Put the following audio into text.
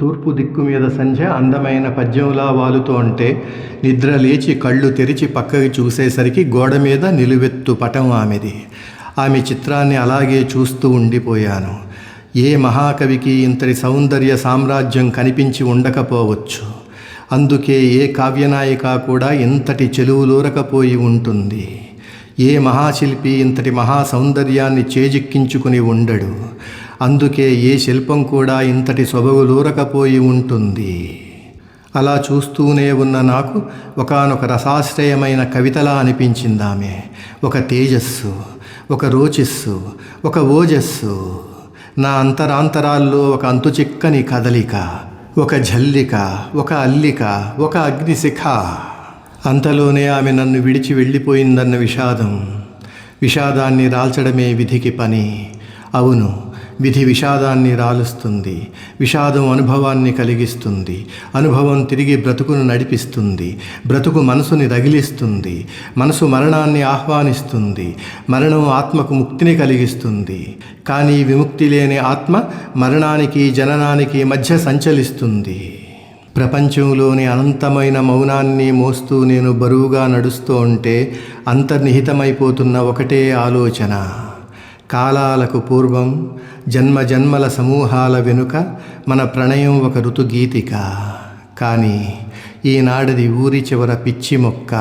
తూర్పు దిక్కు మీద సంధ్య అందమైన పద్యంలా వాలుతోంటే నిద్ర లేచి కళ్ళు తెరిచి పక్కకి చూసేసరికి గోడ మీద నిలువెత్తు పటం ఆమెది. ఆమె చిత్రాన్ని అలాగే చూస్తూ ఉండిపోయాను. ఏ మహాకవికి ఇంతటి సౌందర్య సామ్రాజ్యం కనిపించి ఉండకపోవచ్చు. అందుకే ఏ కావ్యనాయిక కూడా ఇంతటి చెలువులూరకపోయి ఉంటుంది. ఏ మహాశిల్పి ఇంతటి మహా సౌందర్యాన్ని చేజిక్కించుకుని ఉండడు. అందుకే ఏ శిల్పం కూడా ఇంతటి సొబగులూరకపోయి ఉంటుంది. అలా చూస్తూనే ఉన్న నాకు ఒకానొక రసాశ్రయమైన కవితలా అనిపించిందామె. ఒక తేజస్సు ఒక రోచిస్సు ఒక ఓజస్సు నా అంతరాంతరాల్లో ఒక అంతుచిక్కని కదలిక ఒక జల్లిక ఒక అల్లిక ఒక అగ్నిశిఖ. అంతలోనే ఆమె నన్ను విడిచి వెళ్ళిపోయిందన్న విషాదం విషాదాన్ని రాల్చడమే విధికి పని. అవును విధి విషాదాన్ని రాలుస్తుంది విషాదం అనుభవాన్ని కలిగిస్తుంది అనుభవం తిరిగి బ్రతుకును నడిపిస్తుంది బ్రతుకు మనసుని రగిలిస్తుంది మనసు మరణాన్ని ఆహ్వానిస్తుంది మరణం ఆత్మకు ముక్తిని కలిగిస్తుంది. కానీ విముక్తి లేని ఆత్మ మరణానికి జననానికి మధ్య సంచలిస్తుంది. ప్రపంచంలోని అనంతమైన మౌనాన్ని మోస్తూ నేను బరువుగా నడుస్తూ ఉంటే అంతర్నిహితమైపోతున్న ఒకటే ఆలోచన. కాలాలకు పూర్వం జన్మ జన్మల సమూహాల వెనుక మన ప్రణయం ఒక ఋతుగీతిక. కానీ ఈనాడది ఊరి చివర పిచ్చి మొక్క.